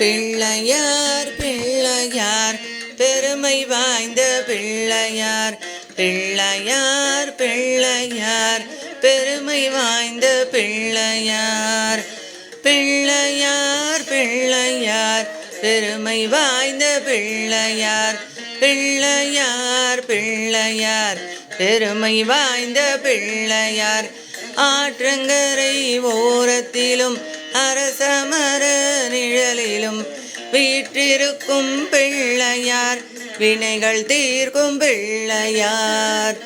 பிள்ளையார் பிள்ளையார் பெருமை வாய்ந்த பிள்ளையார் பிள்ளையார் பிள்ளையார் பெருமை வாய்ந்த பிள்ளையார் பிள்ளையார் பிள்ளையார் பெருமை வாய்ந்த பிள்ளையார் பிள்ளையார் பிள்ளையார் பெருமை வாய்ந்த பிள்ளையார். ஆற்றங்கரை ஓரத்திலும் அரசமர நிழலிலும் வீற்றிருக்கும் பிள்ளையார் வினைகள் தீர்க்கும் பிள்ளையார்.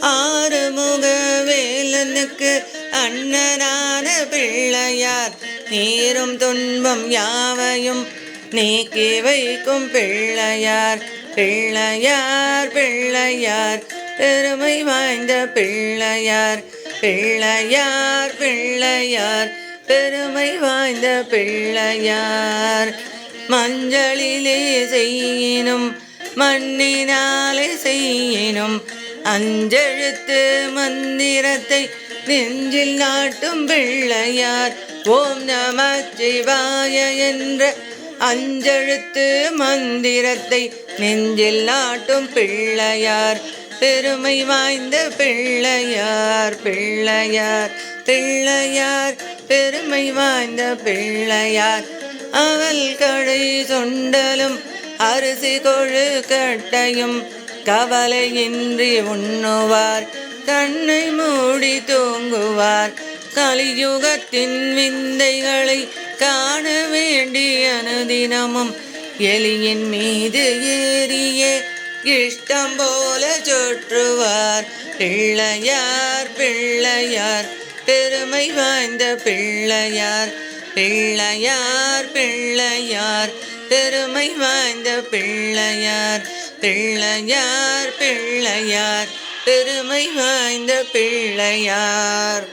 ஆறுமுக வேலனுக்கு அண்ணனான பிள்ளையார் நீரும் துன்பம் யாவையும் நீக்கி வைக்கும் பிள்ளையார். பிள்ளையார் பிள்ளையார் பெருமை வாய்ந்த பிள்ளையார். பிள்ளையார் பிள்ளையார் பெருமை வாய்ந்த பிள்ளையார். மஞ்சளிலே செய்யினும் மண்ணினாலே செய்யினும் அஞ்செழுத்து மந்திரத்தை நெஞ்சில் நாட்டும் பிள்ளையார். ஓம் நம சிவாய என்ற அஞ்செழுத்து மந்திரத்தை நெஞ்சில் நாட்டும் பிள்ளையார். பெருமை வாய்ந்த பிள்ளையார் பிள்ளையார் பிள்ளையார் பெருமை வாய்ந்த பிள்ளையார். அவள் கடை சுண்டலும் அரிசி கொழு கட்டையும் கவலையின்றி உண்ணுவார். கண்ணை மூடி தூங்குவார். கலியுகத்தின் விந்தைகளை காண வேண்டிய அனுதினமும் எலியின் மீது ஏறியே இஷ்டம் போல சுற்றுவார். பிள்ளையார் பிள்ளையார் பெருமை வாய்ந்த பிள்ளையார். பிள்ளையார் பிள்ளையார் பெருமை வாய்ந்த பிள்ளையார். பிள்ளையார் பிள்ளையார் பெருமை வாய்ந்த பிள்ளையார்.